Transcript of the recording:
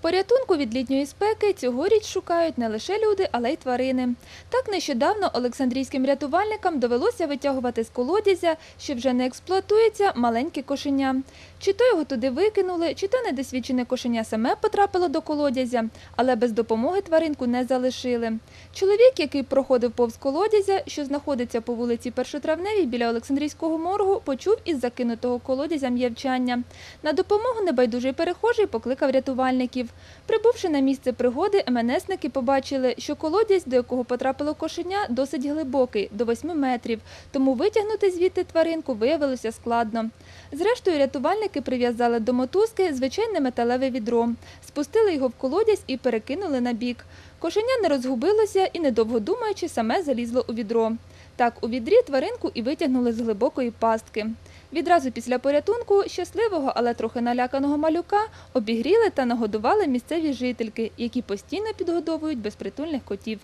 Порятунку від літньої спеки цьогоріч шукають не лише люди, але й тварини. Так нещодавно олександрійським рятувальникам довелося витягувати з колодязя, що вже не експлуатується, маленьке кошеня. Чи то його туди викинули, чи то недосвідчене кошеня саме потрапило до колодязя, але без допомоги тваринку не залишили. Чоловік, який проходив повз колодязя, що знаходиться по вулиці Першотравневій біля Олександрійського моргу, почув із закинутого колодязя м'явчання. На допомогу небайдужий перехожий покликав рятувальників. Прибувши на місце пригоди, МНСники побачили, що колодязь, до якого потрапило кошеня, досить глибокий, до 8 метрів, тому витягнути звідти тваринку виявилося складно. Зрештою, рятувальники прив'язали до мотузки звичайне металеве відро, спустили його в колодязь і перекинули на бік. Кошеня не розгубилося і, недовго думаючи, саме залізло у відро. Так, у відрі тваринку і витягнули з глибокої пастки. Відразу після порятунку щасливого, але трохи наляканого малюка обігріли та нагодували місцеві жительки, які постійно підгодовують безпритульних котів.